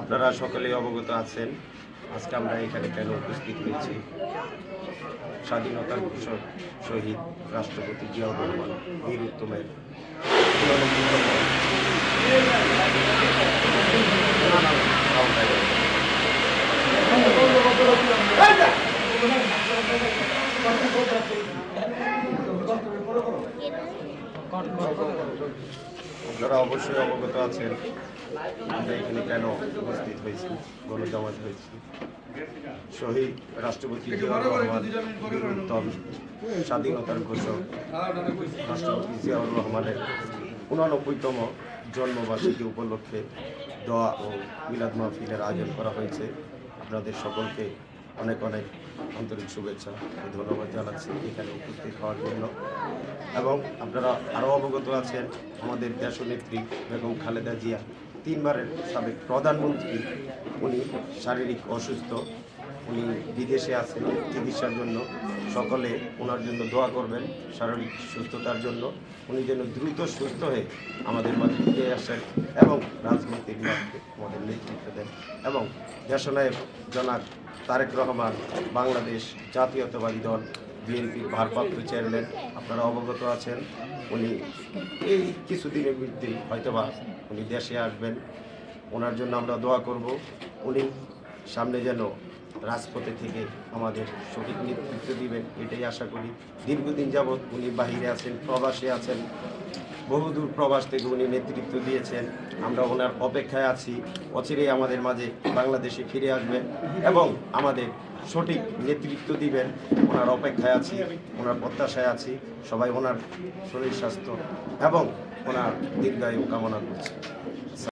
আপনারা সকলেই অবগত আছেন। আজকে আমরা এখানে কেন উপস্থিত হয়েছি? স্বাধীনতার ঘোষক শহীদ রাষ্ট্রপতি জিয়াউর রহমান, বীর উত্তমের আপনারা অবশ্যই অবগত আছেন আমরা এখানে কেন উপস্থিত হয়েছি গণজমাত হয়েছি। শহীদ রাষ্ট্রপতি জিয়াউর রহমান উত্তম স্বাধীনতার ঘোষক রাষ্ট্রপতি জিয়াউর রহমানের উনানব্বইতম জন্মবার্ষিকী উপলক্ষে দোয়া ও মিলাদ মাহফিলের আয়োজন করা হয়েছে। আপনাদের সকলকে অনেক অনেক আন্তরিক শুভেচ্ছা ধন্যবাদ জানাচ্ছি এখানে উপস্থিত হওয়ার জন্য। এবং আপনারা আরও অবগত আছেন, আমাদের দেশনেত্রী বেগম খালেদা জিয়া তিনবারের সাবেক প্রধানমন্ত্রী। উনি শারীরিক অসুস্থ, উনি বিদেশে আছেন, চিকিৎসার জন্য। সকলে ওনার জন্য দোয়া করবেন শারীরিক সুস্থতার জন্য। উনি যেন দ্রুত সুস্থ হয়ে আমাদের মাঝে ফিরে আসেন এবং রাজনৈতিক আমাদের নেতৃত্ব দেন। এবং দেশনায়ক জনাব তারেক রহমান, বাংলাদেশ জাতীয়তাবাদী দল বিএনপির ভারপ্রাপ্ত চেয়ারম্যান, আপনারা অবগত আছেন। উনি এই কিছুদিনের মধ্যে হয়তোবা উনি দেশে আসবেন। ওনার জন্য আমরা দোয়া করব। উনি সামনে যেন রাজপথে থেকে আমাদের সঠিক নেতৃত্ব দিবেন, এটাই আশা করি। দীর্ঘদিন যাবৎ উনি বাহিরে আছেন, প্রবাসে আছেন। বহুদূর প্রবাস থেকে উনি নেতৃত্ব দিয়েছেন। আমরা ওনার অপেক্ষায় আছি। অচিরেই আমাদের মাঝে বাংলাদেশে ফিরে আসবেন এবং আমাদের সঠিক নেতৃত্ব দিবেন। ওনার অপেক্ষায় আছি, ওনার প্রত্যাশায় আছি। সবাই ওনার শরীর স্বাস্থ্য এবং ওনার দীর্ঘায়ু কামনা করছি।